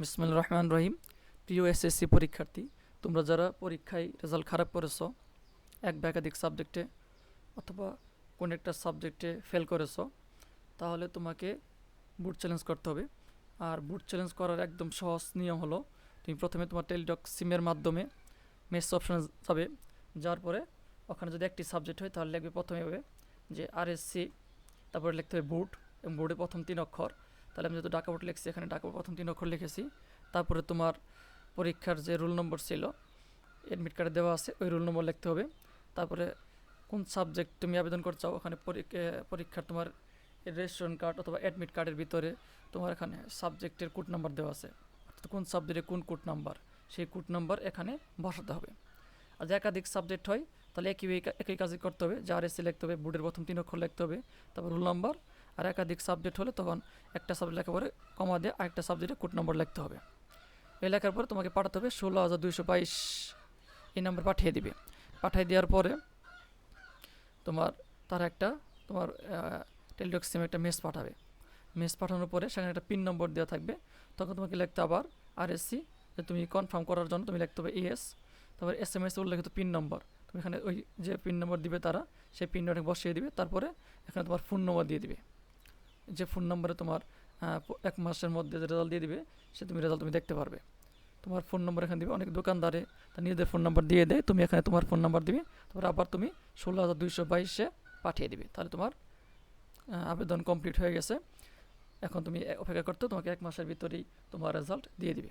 বিসমুল রহমান রহিম প্রিয় এসএসসি পরীক্ষার্থী, তোমরা যারা পরীক্ষায় রেজাল্ট খারাপ করেছ, এক বা একাধিক সাবজেক্টে অথবা কোনো একটা সাবজেক্টে ফেল করেছ, তাহলে তোমাকে বুট চ্যালেঞ্জ করতে হবে। আর বুট চ্যালেঞ্জ করার একদম সহজ নিয়ম হলো, তুমি প্রথমে তোমার টেলিটক সিমের মাধ্যমে মেস অপশানে যাবে। যাওয়ার পরে ওখানে যদি একটি সাবজেক্ট হয়, তাহলে লিখবে প্রথমে হবে যে আরএসসি তারপরে লিখতে হবে বুট এবং বোর্ডে প্রথম তিন অক্ষর। তাহলে আমি যেহেতু ডাকা লিখছি, এখানে ডাকা বোর্ড প্রথম তিন অক্ষর লিখেছি। তারপরে তোমার পরীক্ষার যে রোল নম্বর ছিল অ্যাডমিট কার্ডে দেওয়া আছে, ওই রোল নম্বর লিখতে হবে। তারপরে কোন সাবজেক্ট তুমি আবেদন করতে চাও, ওখানে পরীক্ষা- পরীক্ষার তোমার রেজিস্ট্রেশন কার্ড অথবা অ্যাডমিট কার্ডের ভিতরে তোমার এখানে সাবজেক্টের কোড নাম্বার দেওয়া আছে। অর্থাৎ কোন সাবজেক্টে কোন কোড নাম্বার সেই কোড নাম্বার এখানে বসাতে হবে। আর যে একাধিক সাবজেক্ট হয়, তাহলে একই একই কাজই করতে হবে। যে আর এসি লিখতে হবে, বোর্ডের প্রথম তিন অক্ষর লিখতে হবে। তারপর রোল নাম্বার আর একাধিক সাবজেক্ট হলে তখন একটা সাবজেক্ট লেখার পরে কমা দিয়ে আরেকটা সাবজেক্টে কোড নম্বর লিখতে হবে। এই লেখার পরে তোমাকে পাঠাতে হবে ষোলো হাজার দুইশো বাইশ। এই নাম্বার পাঠিয়ে দিবে। পাঠিয়ে দেওয়ার পরে তোমার তার একটা তোমার টেলিটক সিমে একটা মেস পাঠাবে। মেস পাঠানোর পরে সেখানে একটা পিন নম্বর দেওয়া থাকবে। তখন তোমাকে লিখতে আবার আর এসসি যে তুমি কনফার্ম করার জন্য তুমি লিখতে হবে ইএস তারপর এস এম এস উল্লেখিত পিন নম্বর তুমি এখানে ওই যে পিন নম্বর দিবে তারা, সেই পিন নম্বর বসিয়ে দিবে। তারপরে এখানে তোমার ফোন নম্বর দিয়ে দিবে। যে ফোন নম্বরে তোমার এক মাসের মধ্যে যে রেজাল্ট দিয়ে দিবে, সে তুমি রেজাল্ট তুমি দেখতে পারবে। তোমার ফোন নম্বর এখানে দিবে, অনেক দোকানদারে তার নিজেদের ফোন নম্বর দিয়ে দেয়, তুমি এখানে তোমার ফোন নাম্বার দিবে তারপর আবার তুমি ষোলো হাজার দুইশো বাইশে পাঠিয়ে দিবে। তাহলে তোমার আবেদন কমপ্লিট হয়ে গেছে। এখন তুমি অপেক্ষা করতে, তোমাকে এক মাসের ভিতরেই তোমার রেজাল্ট দিয়ে দিবে।